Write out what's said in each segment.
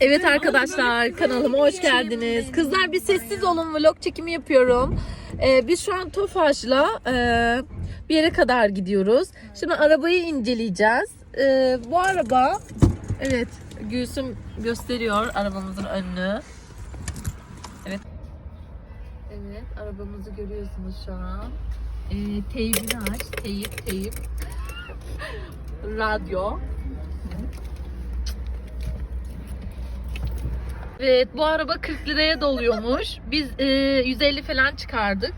Evet arkadaşlar kanalıma hoş geldiniz. Kızlar bir sessiz olun vlog çekimi yapıyorum. Ee, biz şu an Tofaş'la e, bir yere kadar gidiyoruz. Şimdi arabayı inceleyeceğiz. Ee, bu araba evet Gülsüm gösteriyor arabamızın önünü. Evet. Evet arabamızı görüyorsunuz şu an. Ee, teyibini aç. Teyip teyip. Radyo. Evet bu araba 40 liraya doluyormuş. Biz e, 150 falan çıkardık.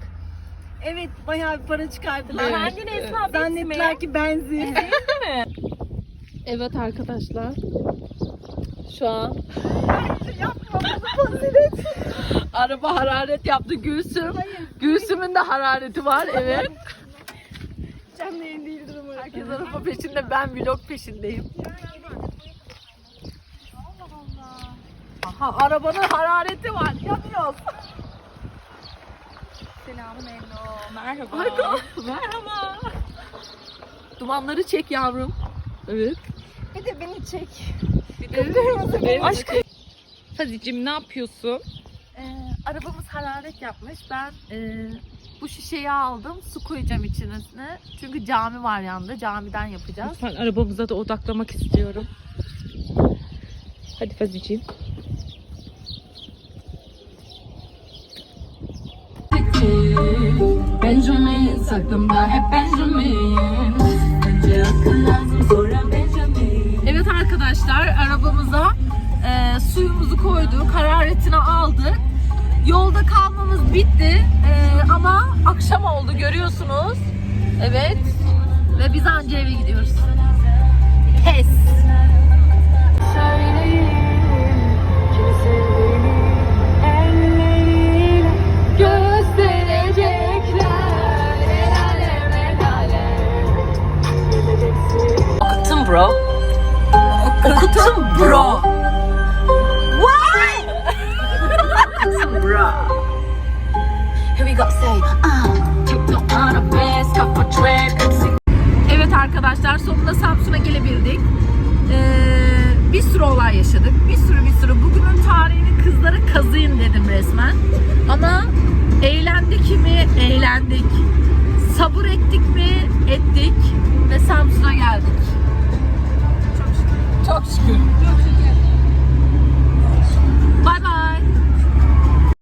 Evet bayağı bir para çıkardılar. Evet. Hangi Esma Zannettiler ki benzin. Evet arkadaşlar. Şu an araba hararet yaptı Gülsüm. Gülsüm'ün de harareti var evet. Canlı yayın değildir umarım. Herkes araba peşinde ben vlog peşindeyim. Aha arabanın harareti var. Yanıyoruz. Selamun Emno. Merhaba. Arka. Merhaba. Dumanları çek yavrum. Evet. Bir de beni çek. Evet. Aşkım. Fazicim ne yapıyorsun? Ee, arabamız hararet yapmış. Ben e, bu şişeyi aldım. Su koyacağım içine. Çünkü cami var yanında. Camiden yapacağız. Lütfen arabamıza da odaklamak istiyorum. Hadi Faziciğim. Aklımda hep Benjamin Evet arkadaşlar arabamıza e, suyumuzu koyduk. Hararetini aldık. Yolda kalmamız bitti. E, ama akşam oldu görüyorsunuz. Evet. Ve biz anca eve gidiyoruz. Okuttum bro What? bro Here we go say TikTok on a best couple trend Evet arkadaşlar sonunda Samsun'a gelebildik. Ee, bir sürü olay yaşadık. Bir sürü bir sürü. Bugünün tarihini kızlara kazıyın dedim resmen. Ama eğlendik mi? Eğlendik. Sabır ettik mi? Ettik. Ve Samsun'a geldik. Çok şükür.